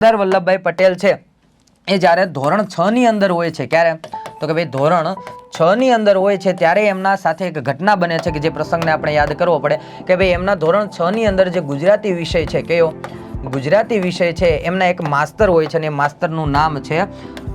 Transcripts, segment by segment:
સરદાર વલ્લભભાઈ પટેલ છે, એ જ્યારે ધોરણ છ ની અંદર હોય છે, ક્યારે? તો કે ભાઈ ધોરણ છ ની અંદર હોય છે, ત્યારે એમના સાથે એક ઘટના બને છે કે જે પ્રસંગને આપણે યાદ કરવો પડે કે ભાઈ એમના ધોરણ છ ની અંદર જે ગુજરાતી વિષય છે, કયો? ગુજરાતી વિષય છે, એમના એક માસ્તર હોય છે અને માસ્તરનું નામ છે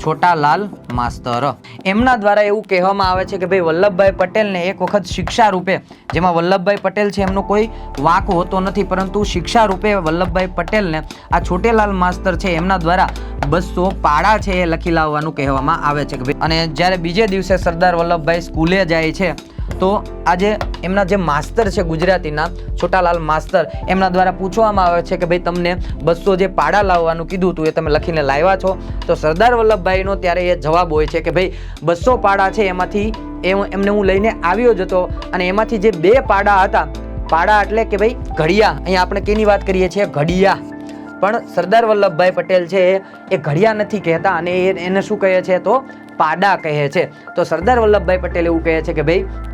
છોટાલાલ માસ્તર. એમના દ્વારા એવું કહેવામાં આવે છે કે ભાઈ, વલ્લભભાઈ પટેલને એક વખત શિક્ષા રૂપે જેમાં વલ્લભભાઈ પટેલ છે, એમનો કોઈ વાંક હોતો નથી, પરંતુ શિક્ષા રૂપે વલ્લભભાઈ પટેલને આ છોટેલાલ માસ્તર છે, એમના દ્વારા બસો પાડા છે એ લખી લાવવાનું કહેવામાં આવે છે કે ભાઈ. અને જ્યારે બીજે દિવસે સરદાર વલ્લભભાઈ સ્કૂલે જાય છે તો આજે એમના જે માસ્તર છે ગુજરાતીના, છોટાલાલ માસ્તર, એમના દ્વારા પૂછવામાં આવે છે કે ભાઈ તમને બસો જે પાડા લાવવાનું કીધું હતું એ તમે લખીને લાવ્યા છો. તો સરદાર વલ્લભભાઈનો ત્યારે એ જવાબ હોય છે કે ભાઈ, બસો પાડા છે એમાંથી એ એમને હું લઈને આવ્યો જ હતો અને એમાંથી જે બે પાડા હતા, પાડા એટલે કે ભાઈ ઘડિયા, અહીંયા આપણે કેની વાત કરીએ છીએ? ઘડિયા. પણ સરદાર વલ્લભભાઈ પટેલ છે એ ઘડિયા નથી કહેતા અને એને શું કહે છે તો? પાડા કહે છે. તો સરદાર વલ્લભભાઈ પટેલ એવું કહે છે કે ભાઈ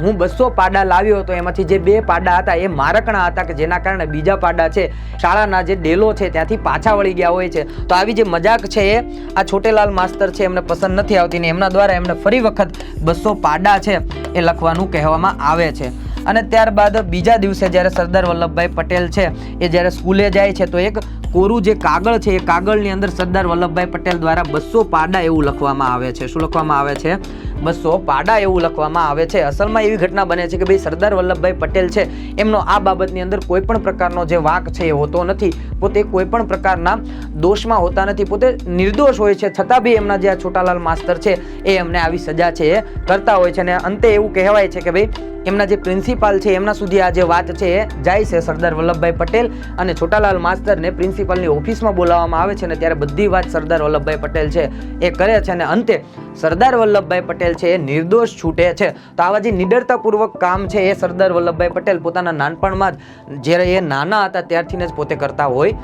હું બસો પાડા લાવ્યો હતો, એમાંથી જે બે પાડા હતા એ મારકણા હતા કે જેના કારણે બીજા પાડા છે, શાળાના જે ડેલો છે ત્યાંથી પાછા વળી ગયા હોય છે. તો આવી જે મજાક છે એ આ છોટેલાલ માસ્તર છે, એમને પસંદ નથી આવતી ને એમના દ્વારા એમને ફરી વખત બસો પાડા છે એ લખવાનું કહેવામાં આવે છે. અને ત્યારબાદ બીજા દિવસે જ્યારે સરદાર વલ્લભભાઈ પટેલ છે, એ જ્યારે સ્કૂલે જાય છે, તો એક કોરું જે કાગળ છે, એ કાગળની અંદર સરદાર વલ્લભભાઈ પટેલ દ્વારા બસો પાડા એવું લખવામાં આવે છે. શું લખવામાં આવે છે? બસો પાડા એવું લખવામાં આવે છે. અસલમાં એવી ઘટના બને છે કે ભાઈ સરદાર વલ્લભભાઈ પટેલ છે, એમનો આ બાબતની અંદર કોઈ પણ પ્રકારનો જે વાંક છે એ હોતો નથી. પોતે કોઈ પણ પ્રકારના દોષમાં હોતા નથી. પોતે નિર્દોષ હોય છે, છતાં બી એમના જે આ છોટાલાલ માસ્તર છે, એ એમને આવી સજા છે, એ કરતા હોય છે. અને અંતે એવું કહેવાય છે કે ભાઈ એમના જે પ્રિન્સિપાલ છે, એમના સુધી આ જે વાત છે એ જાય છે સરદાર વલ્લભભાઈ પટેલ. અને છોટાલાલ માસ્તરને પ્રિન્સિપાલની ઓફિસમાં બોલાવવામાં આવે છે અને ત્યારે બધી વાત સરદાર વલ્લભભાઈ પટેલ છે એ કરે છે. અને અંતે સરદાર વલ્લભભાઈ પટેલ છે એ નિર્દોષ છૂટે છે. તો આવા જે નિડરતાપૂર્વક કામ છે એ સરદાર વલ્લભભાઈ પટેલ પોતાના નાનપણમાં જ જ્યારે એ નાના હતા ત્યારથી જ પોતે કરતા હોય.